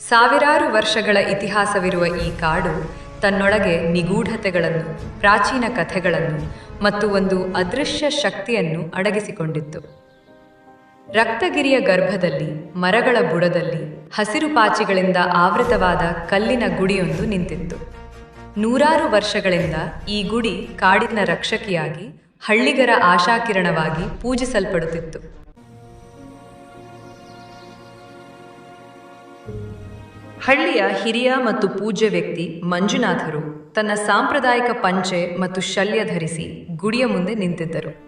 ಸಾವಿರಾರು ವರ್ಷಗಳ ಇತಿಹಾಸವಿರುವ ಈ ಕಾಡು ತನ್ನೊಳಗೆ ನಿಗೂಢತೆಗಳನ್ನು, ಪ್ರಾಚೀನ ಕಥೆಗಳನ್ನು ಮತ್ತು ಒಂದು ಅದೃಶ್ಯ ಶಕ್ತಿಯನ್ನು ಅಡಗಿಸಿಕೊಂಡಿತ್ತು. ರಕ್ತಗಿರಿಯ ಗರ್ಭದಲ್ಲಿ, ಮರಗಳ ಬುಡದಲ್ಲಿ, ಹಸಿರು ಪಾಚಿಗಳಿಂದ ಆವೃತವಾದ ಕಲ್ಲಿನ ಗುಡಿಯೊಂದು ನಿಂತಿತ್ತು. ನೂರಾರು ವರ್ಷಗಳಿಂದ ಈ ಗುಡಿ ಕಾಡಿನ ರಕ್ಷಕಿಯಾಗಿ ಹಳ್ಳಿಗರ ಆಶಾಕಿರಣವಾಗಿ ಪೂಜಿಸಲ್ಪಡುತ್ತಿತ್ತು. ಹಳ್ಳಿಯ ಹಿರಿಯ ಮತ್ತು ಪೂಜ್ಯ ವ್ಯಕ್ತಿ ಮಂಜುನಾಥರು ತನ್ನ ಸಾಂಪ್ರದಾಯಿಕ ಪಂಚೆ ಮತ್ತು ಶಲ್ಯ ಧರಿಸಿ ಗುಡಿಯ ಮುಂದೆ ನಿಂತಿದ್ದರು.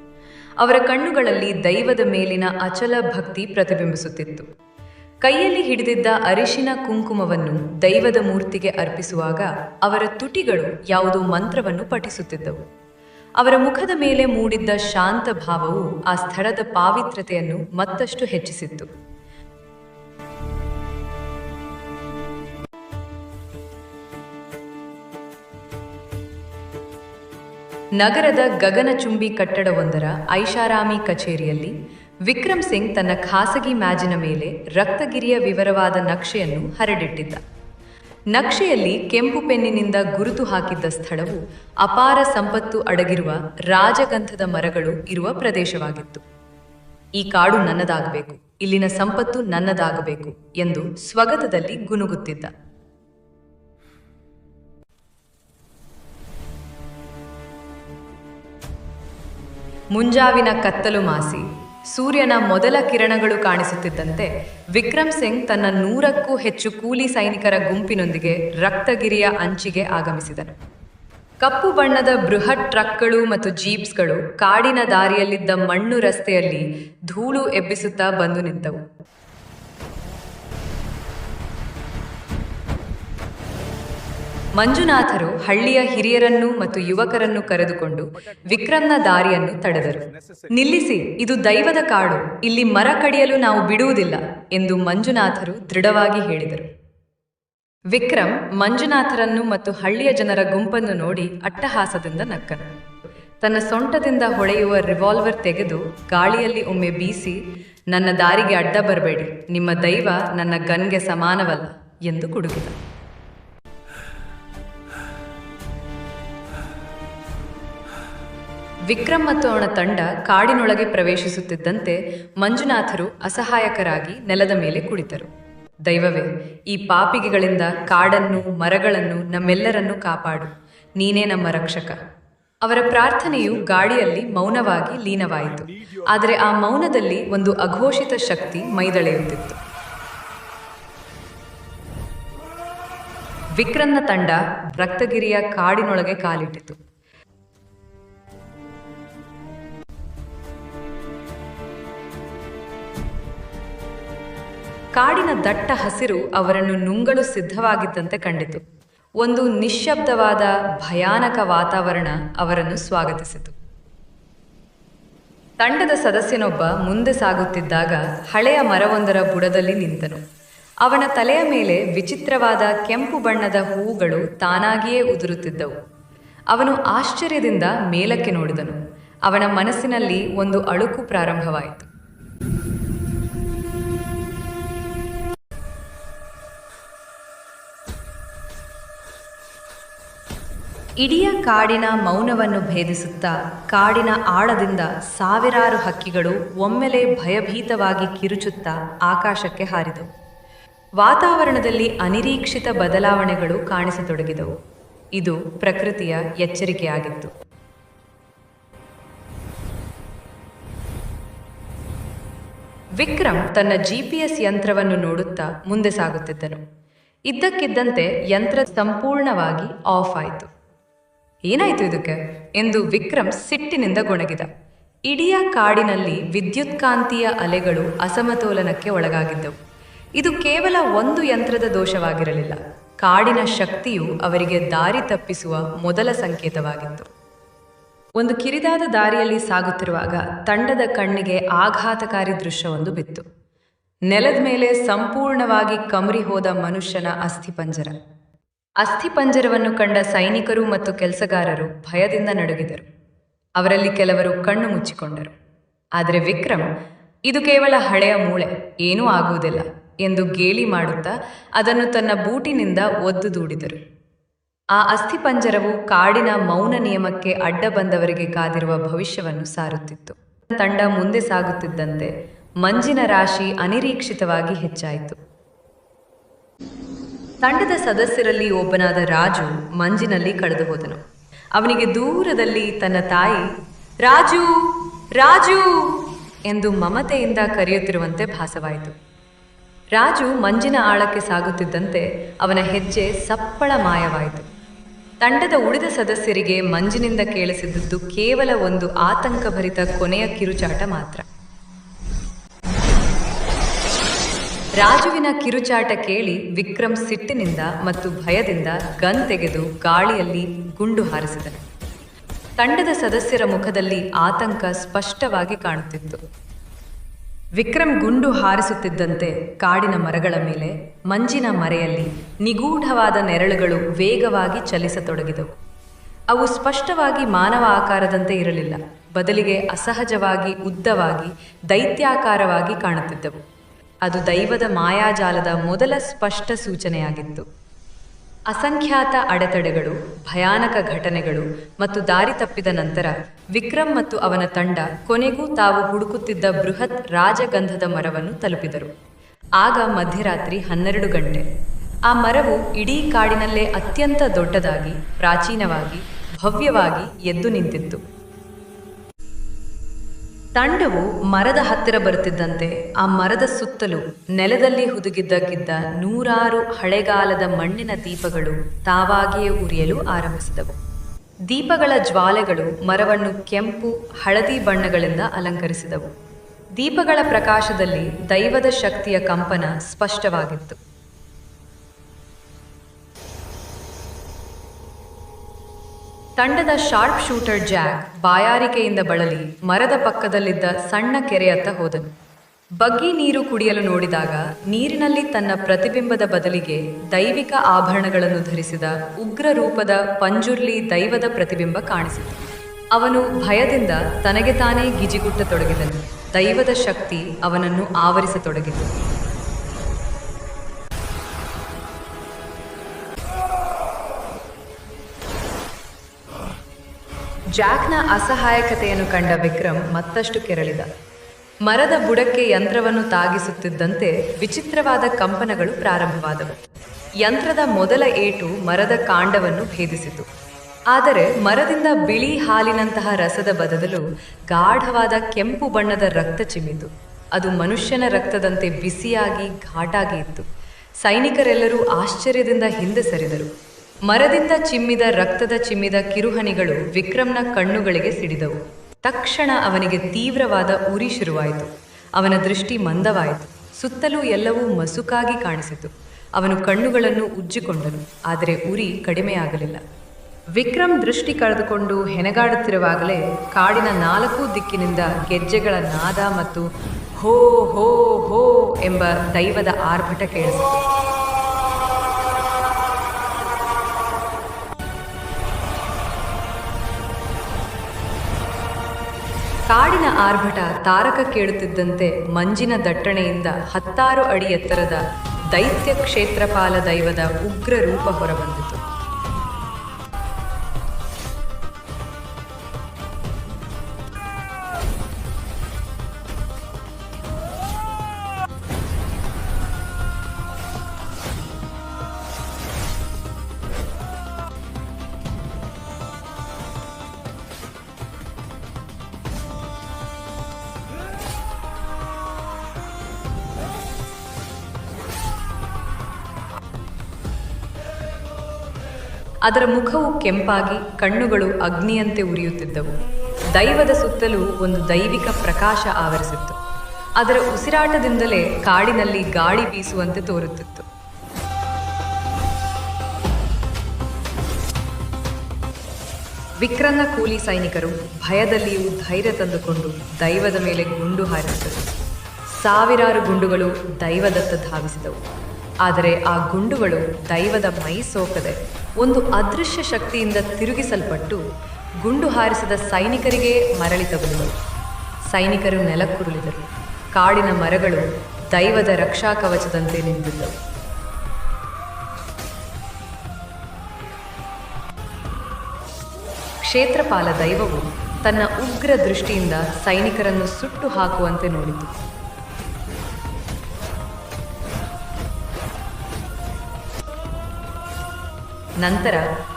ಅವರ ಕಣ್ಣುಗಳಲ್ಲಿ ದೈವದ ಮೇಲಿನ ಅಚಲ ಭಕ್ತಿ ಪ್ರತಿಬಿಂಬಿಸುತ್ತಿತ್ತು. ಕೈಯಲ್ಲಿ ಹಿಡಿದಿದ್ದ ಅರಿಶಿನ ಕುಂಕುಮವನ್ನು ದೈವದ ಮೂರ್ತಿಗೆ ಅರ್ಪಿಸುವಾಗ ಅವರ ತುಟಿಗಳು ಯಾವುದೋ ಮಂತ್ರವನ್ನು ಪಠಿಸುತ್ತಿದ್ದವು. ಅವರ ಮುಖದ ಮೇಲೆ ಮೂಡಿದ್ದ ಶಾಂತ ಭಾವವು ಆ ಸ್ಥಳದ ಪಾವಿತ್ರತೆಯನ್ನು ಮತ್ತಷ್ಟು ಹೆಚ್ಚಿಸಿತ್ತು. ನಗರದ ಗಗನಚುಂಬಿ ಕಟ್ಟಡವೊಂದರ ಐಷಾರಾಮಿ ಕಚೇರಿಯಲ್ಲಿ ವಿಕ್ರಮ್ ಸಿಂಗ್ ತನ್ನ ಖಾಸಗಿ ಮ್ಯಾಜಿನ ಮೇಲೆ ರಕ್ತಗಿರಿಯ ವಿವರವಾದ ನಕ್ಷೆಯನ್ನು ಹರಡಿಟ್ಟಿದ್ದ. ನಕ್ಷೆಯಲ್ಲಿ ಕೆಂಪು ಪೆನ್ನಿನಿಂದ ಗುರುತು ಹಾಕಿದ್ದ ಸ್ಥಳವು ಅಪಾರ ಸಂಪತ್ತು ಅಡಗಿರುವ ರಾಜಗಂಧದ ಮರಗಳು ಇರುವ ಪ್ರದೇಶವಾಗಿತ್ತು. ಈ ಕಾಡು ನನ್ನದಾಗಬೇಕು, ಇಲ್ಲಿನ ಸಂಪತ್ತು ನನ್ನದಾಗಬೇಕು ಎಂದು ಸ್ವಗತದಲ್ಲಿ ಗುನುಗುತ್ತಿದ್ದ. ಮುಂಜಾವಿನ ಕತ್ತಲು ಮಾಸಿ. ಸೂರ್ಯನ ಮೊದಲ ಕಿರಣಗಳು ಕಾಣಿಸುತ್ತಿದ್ದಂತೆ ವಿಕ್ರಮ್ ಸಿಂಗ್ ತನ್ನ ನೂರಕ್ಕೂ ಹೆಚ್ಚು ಕೂಲಿ ಸೈನಿಕರ ಗುಂಪಿನೊಂದಿಗೆ ರಕ್ತಗಿರಿಯ ಅಂಚಿಗೆ ಆಗಮಿಸಿದನು. ಕಪ್ಪು ಬಣ್ಣದ ಬೃಹತ್ ಟ್ರಕ್ಗಳು ಮತ್ತು ಜೀಪ್ಸ್ಗಳು ಕಾಡಿನ ದಾರಿಯಲ್ಲಿದ್ದ ಮಣ್ಣು ರಸ್ತೆಯಲ್ಲಿ ಧೂಳು ಎಬ್ಬಿಸುತ್ತಾ ಬಂದು ನಿಂತವು. ಮಂಜುನಾಥರು ಹಳ್ಳಿಯ ಹಿರಿಯರನ್ನು ಮತ್ತು ಯುವಕರನ್ನು ಕರೆದುಕೊಂಡು ವಿಕ್ರಮ್ನ ದಾರಿಯನ್ನು ತಡೆದರು. ನಿಲ್ಲಿಸಿ, ಇದು ದೈವದ ಕಾಡು, ಇಲ್ಲಿ ಮರ ಕಡಿಯಲು ನಾವು ಬಿಡುವುದಿಲ್ಲ ಎಂದು ಮಂಜುನಾಥರು ದೃಢವಾಗಿ ಹೇಳಿದರು. ವಿಕ್ರಮ್ ಮಂಜುನಾಥರನ್ನು ಮತ್ತು ಹಳ್ಳಿಯ ಜನರ ಗುಂಪನ್ನು ನೋಡಿ ಅಟ್ಟಹಾಸದಿಂದ ನಕ್ಕನು. ತನ್ನ ಸೊಂಟದಿಂದ ಹೊಳೆಯುವ ರಿವಾಲ್ವರ್ ತೆಗೆದು ಗಾಳಿಯಲ್ಲಿ ಒಮ್ಮೆ ಬೀಸಿ, ನನ್ನ ದಾರಿಗೆ ಅಡ್ಡ ಬರಬೇಡಿ, ನಿಮ್ಮ ದೈವ ನನ್ನ ಗನ್ಗೆ ಸಮಾನವಲ್ಲ ಎಂದು ಕುಡುಕಿದ ವಿಕ್ರಮ್ ಮತ್ತು ಅವನ ತಂಡ ಕಾಡಿನೊಳಗೆ ಪ್ರವೇಶಿಸುತ್ತಿದ್ದಂತೆ ಮಂಜುನಾಥರು ಅಸಹಾಯಕರಾಗಿ ನೆಲದ ಮೇಲೆ ಕುಳಿತರು. ದೈವವೇ, ಈ ಪಾಪಿಗೆಗಳಿಂದ ಕಾಡನ್ನು, ಮರಗಳನ್ನು ನಮ್ಮೆಲ್ಲರನ್ನು ಕಾಪಾಡು. ನೀನೇ ನಮ್ಮ ರಕ್ಷಕ. ಅವರ ಪ್ರಾರ್ಥನೆಯು ಗಾಡಿಯಲ್ಲಿ ಮೌನವಾಗಿ ಲೀನವಾಯಿತು. ಆದರೆ ಆ ಮೌನದಲ್ಲಿ ಒಂದು ಅಘೋಷಿತ ಶಕ್ತಿ ಮೈದಳೆಯುತ್ತಿತ್ತು. ವಿಕ್ರಮ್ನ ತಂಡ ರಕ್ತಗಿರಿಯ ಕಾಡಿನೊಳಗೆ ಕಾಲಿಟ್ಟಿತು. ಕಾಡಿನ ದಟ್ಟ ಹಸಿರು ಅವರನ್ನು ನುಂಗಲು ಸಿದ್ಧವಾಗಿದ್ದಂತೆ ಕಂಡಿತು. ಒಂದು ನಿಶ್ಶಬ್ದವಾದ ಭಯಾನಕ ವಾತಾವರಣ ಅವರನ್ನು ಸ್ವಾಗತಿಸಿತು. ತಂಡದ ಸದಸ್ಯನೊಬ್ಬ ಮುಂದೆ ಸಾಗುತ್ತಿದ್ದಾಗ ಹಳೆಯ ಮರವೊಂದರ ಬುಡದಲ್ಲಿ ನಿಂತನು. ಅವನ ತಲೆಯ ಮೇಲೆ ವಿಚಿತ್ರವಾದ ಕೆಂಪು ಬಣ್ಣದ ಹೂವುಗಳು ತಾನಾಗಿಯೇ ಉದುರುತ್ತಿದ್ದವು. ಅವನು ಆಶ್ಚರ್ಯದಿಂದ ಮೇಲಕ್ಕೆ ನೋಡಿದನು. ಅವನ ಮನಸ್ಸಿನಲ್ಲಿ ಒಂದು ಅಳುಕು ಪ್ರಾರಂಭವಾಯಿತು. ಇಡೀ ಕಾಡಿನ ಮೌನವನ್ನು ಭೇದಿಸುತ್ತಾ ಕಾಡಿನ ಆಳದಿಂದ ಸಾವಿರಾರು ಹಕ್ಕಿಗಳು ಒಮ್ಮೆಲೆ ಭಯಭೀತವಾಗಿ ಕಿರುಚುತ್ತಾ ಆಕಾಶಕ್ಕೆ ಹಾರಿದವು. ವಾತಾವರಣದಲ್ಲಿ ಅನಿರೀಕ್ಷಿತ ಬದಲಾವಣೆಗಳು ಕಾಣಿಸತೊಡಗಿದವು. ಇದು ಪ್ರಕೃತಿಯ ಎಚ್ಚರಿಕೆಯಾಗಿತ್ತು. ವಿಕ್ರಮ್ ತನ್ನ ಜಿಪಿಎಸ್ ಯಂತ್ರವನ್ನು ನೋಡುತ್ತಾ ಮುಂದೆ ಸಾಗುತ್ತಿದ್ದನು. ಇದ್ದಕ್ಕಿದ್ದಂತೆ ಯಂತ್ರ ಸಂಪೂರ್ಣವಾಗಿ ಆಫ್ ಆಯಿತು. ಏನಾಯ್ತು ಇದಕ್ಕೆ? ಎಂದು ವಿಕ್ರಮ್ ಸಿಟ್ಟಿನಿಂದ ಗೊಣಗಿದ. ಇಡಿಯ ಕಾಡಿನಲ್ಲಿ ವಿದ್ಯುತ್ಕಾಂತೀಯ ಅಲೆಗಳು ಅಸಮತೋಲನಕ್ಕೆ ಒಳಗಾಗಿದ್ದವು. ಇದು ಕೇವಲ ಒಂದು ಯಂತ್ರದ ದೋಷವಾಗಿರಲಿಲ್ಲ. ಕಾಡಿನ ಶಕ್ತಿಯು ಅವರಿಗೆ ದಾರಿ ತಪ್ಪಿಸುವ ಮೊದಲ ಸಂಕೇತವಾಗಿತ್ತು. ಒಂದು ಕಿರಿದಾದ ದಾರಿಯಲ್ಲಿ ಸಾಗುತ್ತಿರುವಾಗ ತಂಡದ ಕಣ್ಣಿಗೆ ಆಘಾತಕಾರಿ ದೃಶ್ಯವೊಂದು ಬಿತ್ತು. ನೆಲದ ಮೇಲೆ ಸಂಪೂರ್ಣವಾಗಿ ಕಮರಿ ಹೋದ ಮನುಷ್ಯನ ಅಸ್ಥಿಪಂಜರ. ಅಸ್ಥಿಪಂಜರವನ್ನು ಕಂಡ ಸೈನಿಕರು ಮತ್ತು ಕೆಲಸಗಾರರು ಭಯದಿಂದ ನಡುಗಿದರು. ಅವರಲ್ಲಿ ಕೆಲವರು ಕಣ್ಣು ಮುಚ್ಚಿಕೊಂಡರು. ಆದರೆ ವಿಕ್ರಮ್, ಇದು ಕೇವಲ ಹಳೆಯ ಮೂಳೆ, ಏನೂ ಆಗುವುದಿಲ್ಲ ಎಂದು ಗೇಲಿ ಮಾಡುತ್ತಾ ಅದನ್ನು ತನ್ನ ಬೂಟಿನಿಂದ ಒದ್ದು ದೂಡಿದರು. ಆ ಅಸ್ಥಿಪಂಜರವು ಕಾಡಿನ ಮೌನ ನಿಯಮಕ್ಕೆ ಅಡ್ಡ ಬಂದವರಿಗೆ ಕಾದಿರುವ ಭವಿಷ್ಯವನ್ನು ಸಾರುತ್ತಿತ್ತು. ತಂಡ ಮುಂದೆ ಸಾಗುತ್ತಿದ್ದಂತೆ ಮಂಜಿನ ರಾಶಿ ಅನಿರೀಕ್ಷಿತವಾಗಿ ಹೆಚ್ಚಾಯಿತು. ತಂಡದ ಸದಸ್ಯರಲ್ಲಿ ಒಬ್ಬನಾದ ರಾಜು ಮಂಜಿನಲ್ಲಿ ಕಳೆದು ಹೋದನು. ಅವನಿಗೆ ದೂರದಲ್ಲಿ ತನ್ನ ತಾಯಿ, ರಾಜು ರಾಜು! ಎಂದು ಮಮತೆಯಿಂದ ಕರೆಯುತ್ತಿರುವಂತೆ ಭಾಸವಾಯಿತು. ರಾಜು ಮಂಜಿನ ಆಳಕ್ಕೆ ಸಾಗುತ್ತಿದ್ದಂತೆ ಅವನ ಹೆಜ್ಜೆ ಸಪ್ಪಳ ಮಾಯವಾಯಿತು. ತಂಡದ ಉಳಿದ ಸದಸ್ಯರಿಗೆ ಮಂಜಿನಿಂದ ಕೇಳಿಸಿದ್ದದ್ದು ಕೇವಲ ಒಂದು ಆತಂಕಭರಿತ ಕೊನೆಯ ಕಿರುಚಾಟ ಮಾತ್ರ. ರಾಜುವಿನ ಕಿರುಚಾಟ ಕೇಳಿ ವಿಕ್ರಮ್ ಸಿಟ್ಟಿನಿಂದ ಮತ್ತು ಭಯದಿಂದ ಗನ್ ತೆಗೆದು ಗಾಳಿಯಲ್ಲಿ ಗುಂಡು ಹಾರಿಸಿದನು. ತಂಡದ ಸದಸ್ಯರ ಮುಖದಲ್ಲಿ ಆತಂಕ ಸ್ಪಷ್ಟವಾಗಿ ಕಾಣುತ್ತಿತ್ತು. ವಿಕ್ರಮ್ ಗುಂಡು ಹಾರಿಸುತ್ತಿದ್ದಂತೆ ಕಾಡಿನ ಮರಗಳ ಮೇಲೆ, ಮಂಜಿನ ಮರೆಯಲ್ಲಿ ನಿಗೂಢವಾದ ನೆರಳುಗಳು ವೇಗವಾಗಿ ಚಲಿಸತೊಡಗಿದವು. ಅವು ಸ್ಪಷ್ಟವಾಗಿ ಮಾನವ ಆಕಾರದಂತೆ ಇರಲಿಲ್ಲ. ಬದಲಿಗೆ ಅಸಹಜವಾಗಿ, ಉದ್ದವಾಗಿ, ದೈತ್ಯಾಕಾರವಾಗಿ ಕಾಣುತ್ತಿದ್ದವು. ಅದು ದೈವದ ಮಾಯಾಜಾಲದ ಮೊದಲ ಸ್ಪಷ್ಟ ಸೂಚನೆಯಾಗಿತ್ತು. ಅಸಂಖ್ಯಾತ ಅಡೆತಡೆಗಳು, ಭಯಾನಕ ಘಟನೆಗಳು ಮತ್ತು ದಾರಿ ತಪ್ಪಿದ ನಂತರ ವಿಕ್ರಮ್ ಮತ್ತು ಅವನ ತಂಡ ಕೊನೆಗೂ ತಾವು ಹುಡುಕುತ್ತಿದ್ದ ಬೃಹತ್ ರಾಜಗಂಧದ ಮರವನ್ನು ತಲುಪಿದರು. ಆಗ ಮಧ್ಯರಾತ್ರಿ ಹನ್ನೆರಡು ಗಂಟೆ. ಆ ಮರವು ಇಡೀ ಕಾಡಿನಲ್ಲೇ ಅತ್ಯಂತ ದೊಡ್ಡದಾಗಿ, ಪ್ರಾಚೀನವಾಗಿ, ಭವ್ಯವಾಗಿ ಎದ್ದು ನಿಂತಿತ್ತು. ತಂಡವು ಮರದ ಹತ್ತಿರ ಬರುತ್ತಿದ್ದಂತೆ ಆ ಮರದ ಸುತ್ತಲೂ ನೆಲದಲ್ಲಿ ಹುದುಗಿದ್ದಕ್ಕಿದ್ದ ನೂರಾರು ಹಳೆಗಾಲದ ಮಣ್ಣಿನ ದೀಪಗಳು ತಾವಾಗಿಯೇ ಉರಿಯಲು ಆರಂಭಿಸಿದವು. ದೀಪಗಳ ಜ್ವಾಲೆಗಳು ಮರವನ್ನು ಕೆಂಪು, ಹಳದಿ ಬಣ್ಣಗಳಿಂದ ಅಲಂಕರಿಸಿದವು. ದೀಪಗಳ ಪ್ರಕಾಶದಲ್ಲಿ ದೈವದ ಶಕ್ತಿಯ ಕಂಪನ ಸ್ಪಷ್ಟವಾಗಿತ್ತು. ತಂಡದ ಶಾರ್ಪ್ ಶೂಟರ್ ಜಾಕ್ ಬಾಯಾರಿಕೆಯಿಂದ ಬಳಲಿ ಮರದ ಪಕ್ಕದಲ್ಲಿದ್ದ ಸಣ್ಣ ಕೆರೆಯತ್ತ ಹೋದನು. ಬಗ್ಗಿ ನೀರು ಕುಡಿಯಲು ನೋಡಿದಾಗ ನೀರಿನಲ್ಲಿ ತನ್ನ ಪ್ರತಿಬಿಂಬದ ಬದಲಿಗೆ ದೈವಿಕ ಆಭರಣಗಳನ್ನು ಧರಿಸಿದ ಉಗ್ರ ರೂಪದ ಪಂಜುರ್ಲಿ ದೈವದ ಪ್ರತಿಬಿಂಬ ಕಾಣಿಸಿತು. ಅವನು ಭಯದಿಂದ ತನಗೆ ತಾನೇ ಗಿಜಿಗುಟ್ಟತೊಡಗಿದನು. ದೈವದ ಶಕ್ತಿ ಅವನನ್ನು ಆವರಿಸತೊಡಗಿತು. ಜಾಕ್ನ ಅಸಹಾಯಕತೆಯನ್ನು ಕಂಡ ವಿಕ್ರಮ್ ಮತ್ತಷ್ಟು ಕೆರಳಿದ. ಮರದ ಬುಡಕ್ಕೆ ಯಂತ್ರವನ್ನು ತಾಗಿಸುತ್ತಿದ್ದಂತೆ ವಿಚಿತ್ರವಾದ ಕಂಪನಗಳು ಪ್ರಾರಂಭವಾದವು. ಯಂತ್ರದ ಮೊದಲ ಏಟು ಮರದ ಕಾಂಡವನ್ನು ಭೇದಿಸಿತು. ಆದರೆ ಮರದಿಂದ ಬಿಳಿ ಹಾಲಿನಂತಹ ರಸದ ಬದಲು ಗಾಢವಾದ ಕೆಂಪು ಬಣ್ಣದ ರಕ್ತ ಚಿಮ್ಮಿತು. ಅದು ಮನುಷ್ಯನ ರಕ್ತದಂತೆ ಬಿಸಿಯಾಗಿ ಘಾಟಾಗಿ ಇತ್ತು. ಸೈನಿಕರೆಲ್ಲರೂ ಆಶ್ಚರ್ಯದಿಂದ ಹಿಂದೆ ಸರಿದರು. ಮರದಿಂದ ಚಿಮ್ಮಿದ ರಕ್ತದ ಚಿಮ್ಮಿದ ಕಿರುಹನಿಗಳು ವಿಕ್ರಮ್ನ ಕಣ್ಣುಗಳಿಗೆ ಸಿಡಿದವು. ತಕ್ಷಣ ಅವನಿಗೆ ತೀವ್ರವಾದ ಉರಿ ಶುರುವಾಯಿತು. ಅವನ ದೃಷ್ಟಿ ಮಂದವಾಯಿತು. ಸುತ್ತಲೂ ಎಲ್ಲವೂ ಮಸುಕಾಗಿ ಕಾಣಿಸಿತು. ಅವನು ಕಣ್ಣುಗಳನ್ನು ಉಜ್ಜಿಕೊಂಡನು, ಆದರೆ ಉರಿ ಕಡಿಮೆಯಾಗಲಿಲ್ಲ. ವಿಕ್ರಮ್ ದೃಷ್ಟಿ ಕಳೆದುಕೊಂಡು ಹೆಣಗಾಡುತ್ತಿರುವಾಗಲೇ ಕಾಡಿನ ನಾಲ್ಕು ದಿಕ್ಕಿನಿಂದ ಗೆಜ್ಜೆಗಳ ನಾದ ಮತ್ತು ಹೋ ಹೋ ಹೋ ಎಂಬ ದೈವದ ಆರ್ಭಟ ಕೇಳಿಸಿತು. ಕಾಡಿನ ಆರ್ಭಟ ತಾರಕ ಕೇಳುತ್ತಿದ್ದಂತೆ ಮಂಜಿನ ದಟ್ಟಣೆಯಿಂದ ಹತ್ತಾರು ಅಡಿ ಎತ್ತರದ ದೈತ್ಯ ಕ್ಷೇತ್ರಪಾಲ ದೈವದ ಉಗ್ರ ರೂಪ ಹೊರಬಂದಿತು. ಅದರ ಮುಖವು ಕೆಂಪಾಗಿ ಕಣ್ಣುಗಳು ಅಗ್ನಿಯಂತೆ ಉರಿಯುತ್ತಿದ್ದವು. ದೈವದ ಸುತ್ತಲೂ ಒಂದು ದೈವಿಕ ಪ್ರಕಾಶ ಆವರಿಸಿತ್ತು. ಅದರ ಉಸಿರಾಟದಿಂದಲೇ ಕಾಡಿನಲ್ಲಿ ಗಾಳಿ ಬೀಸುವಂತೆ ತೋರುತ್ತಿತ್ತು. ವಿಕ್ರನ್ನ ಕೂಲಿ ಸೈನಿಕರು ಭಯದಲ್ಲಿಯೂ ಧೈರ್ಯ ತಂದುಕೊಂಡು ದೈವದ ಮೇಲೆ ಗುಂಡು ಹಾರಿಸಿದರು. ಸಾವಿರಾರು ಗುಂಡುಗಳು ದೈವದತ್ತ ಧಾವಿಸಿದವು. ಆದರೆ ಆ ಗುಂಡುಗಳು ದೈವದ ಮೈ ಸೋಕದೆ ಒಂದು ಅದೃಶ್ಯ ಶಕ್ತಿಯಿಂದ ತಿರುಗಿಸಲ್ಪಟ್ಟು ಗುಂಡು ಹಾರಿಸಿದ ಸೈನಿಕರಿಗೆ ಮರಳಿ ತಗುಲಿದವು ಸೈನಿಕರು ನೆಲಕ್ಕುರುಳಿದರು. ಕಾಡಿನ ಮರಗಳು ದೈವದ ರಕ್ಷಾ ಕವಚದಂತೆ ನಿಂತಿದ್ದವು. ಕ್ಷೇತ್ರಪಾಲ ದೈವವು ತನ್ನ ಉಗ್ರ ದೃಷ್ಟಿಯಿಂದ ಸೈನಿಕರನ್ನು ಸುಟ್ಟು ಹಾಕುವಂತೆ ನೋಡಿತು. ನಂತರ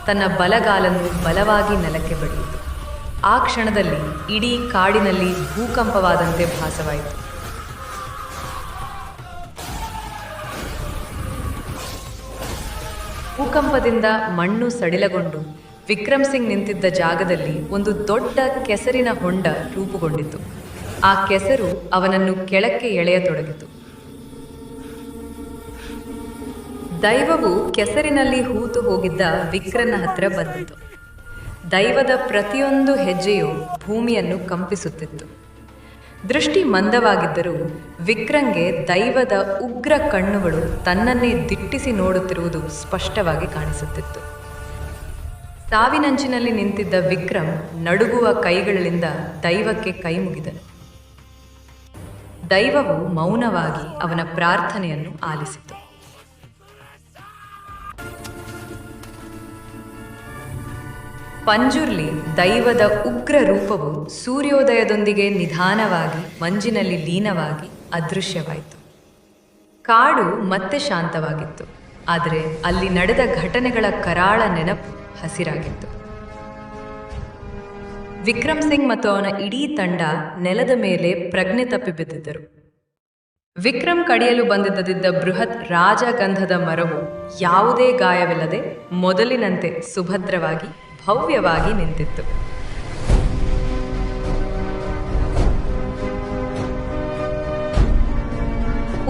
ತನ್ನ ಬಲಗಾಲನ್ನು ಬಲವಾಗಿ ನೆಲಕ್ಕೆ ಬಡಿಯಿತು. ಆ ಕ್ಷಣದಲ್ಲಿ ಇಡೀ ಕಾಡಿನಲ್ಲಿ ಭೂಕಂಪವಾದಂತೆ ಭಾಸವಾಯಿತು. ಭೂಕಂಪದಿಂದ ಮಣ್ಣು ಸಡಿಲಗೊಂಡು ವಿಕ್ರಮ್ ಸಿಂಗ್ ನಿಂತಿದ್ದ ಜಾಗದಲ್ಲಿ ಒಂದು ದೊಡ್ಡ ಕೆಸರಿನ ಹೊಂಡ ರೂಪುಗೊಂಡಿತು. ಆ ಕೆಸರು ಅವನನ್ನು ಕೆಳಕ್ಕೆ ಎಳೆಯತೊಡಗಿತು. ದೈವವು ಕೆಸರಿನಲ್ಲಿ ಹೂತು ಹೋಗಿದ್ದ ವಿಕ್ರನ ಹತ್ರ ಬಂದಿತು. ದೈವದ ಪ್ರತಿಯೊಂದು ಹೆಜ್ಜೆಯು ಭೂಮಿಯನ್ನು ಕಂಪಿಸುತ್ತಿತ್ತು. ದೃಷ್ಟಿ ಮಂದವಾಗಿದ್ದರೂ ವಿಕ್ರಂಗೆ ದೈವದ ಉಗ್ರ ಕಣ್ಣುಗಳು ತನ್ನನ್ನೇ ದಿಟ್ಟಿಸಿ ನೋಡುತ್ತಿರುವುದು ಸ್ಪಷ್ಟವಾಗಿ ಕಾಣಿಸುತ್ತಿತ್ತು. ಸಾವಿನಂಚಿನಲ್ಲಿ ನಿಂತಿದ್ದ ವಿಕ್ರಮ್ ನಡುಗುವ ಕೈಗಳಿಂದ ದೈವಕ್ಕೆ ಕೈ ಮುಗಿದನು. ದೈವವು ಮೌನವಾಗಿ ಅವನ ಪ್ರಾರ್ಥನೆಯನ್ನು ಆಲಿಸಿತು. ಪಂಜುರ್ಲಿ ದೈವದ ಉಗ್ರ ರೂಪವು ಸೂರ್ಯೋದಯದೊಂದಿಗೆ ನಿಧಾನವಾಗಿ, ಮಂಜಿನಲ್ಲಿ ಲೀನವಾಗಿ ಅದೃಶ್ಯವಾಯಿತು. ಕಾಡು ಮತ್ತೆ ಶಾಂತವಾಗಿತ್ತು, ಆದರೆ ಅಲ್ಲಿ ನಡೆದ ಘಟನೆಗಳ ಕರಾಳ ನೆನಪು ಹಸಿರಾಗಿತ್ತು. ವಿಕ್ರಮ್ ಸಿಂಗ್ ಮತ್ತು ಅವನ ಇಡೀ ತಂಡ ನೆಲದ ಮೇಲೆ ಪ್ರಜ್ಞೆ ತಪ್ಪಿ ಬಿದ್ದಿದ್ದರು. ವಿಕ್ರಮ್ ಕಡಿಯಲು ಬಂದಿದ್ದದಿದ್ದ ಬೃಹತ್ ರಾಜಗಂಧದ ಮರವು ಯಾವುದೇ ಗಾಯವಿಲ್ಲದೆ ಮೊದಲಿನಂತೆ ಸುಭದ್ರವಾಗಿ ಭವ್ಯವಾಗಿ ನಿಂತಿತ್ತು.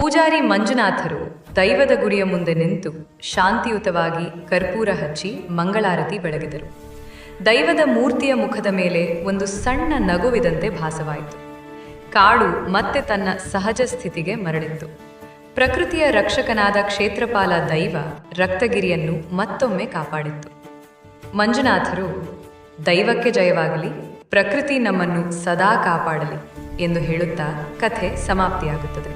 ಪೂಜಾರಿ ಮಂಜುನಾಥರು ದೈವದ ಗುರಿಯ ಮುಂದೆ ನಿಂತು ಶಾಂತಿಯುತವಾಗಿ ಕರ್ಪೂರ ಹಚ್ಚಿ ಮಂಗಳಾರತಿ ಬೆಳಗಿದರು. ದೈವದ ಮೂರ್ತಿಯ ಮುಖದ ಮೇಲೆ ಒಂದು ಸಣ್ಣ ನಗುವಿದಂತೆ ಭಾಸವಾಯಿತು. ಕಾಡು ಮತ್ತೆ ತನ್ನ ಸಹಜ ಸ್ಥಿತಿಗೆ ಮರಳಿತ್ತು. ಪ್ರಕೃತಿಯ ರಕ್ಷಕನಾದ ಕ್ಷೇತ್ರಪಾಲ ದೈವ ರಕ್ತಗಿರಿಯನ್ನು ಮತ್ತೊಮ್ಮೆ ಕಾಪಾಡಿತ್ತು. ಮಂಜುನಾಥರು ದೈವಕ್ಕೆ ಜಯವಾಗಲಿ ಪ್ರಕೃತಿ ನಮ್ಮನ್ನು ಸದಾ ಕಾಪಾಡಲಿ ಎಂದು ಹೇಳುತ್ತಾ ಕಥೆ ಸಮಾಪ್ತಿಯಾಗುತ್ತದೆ.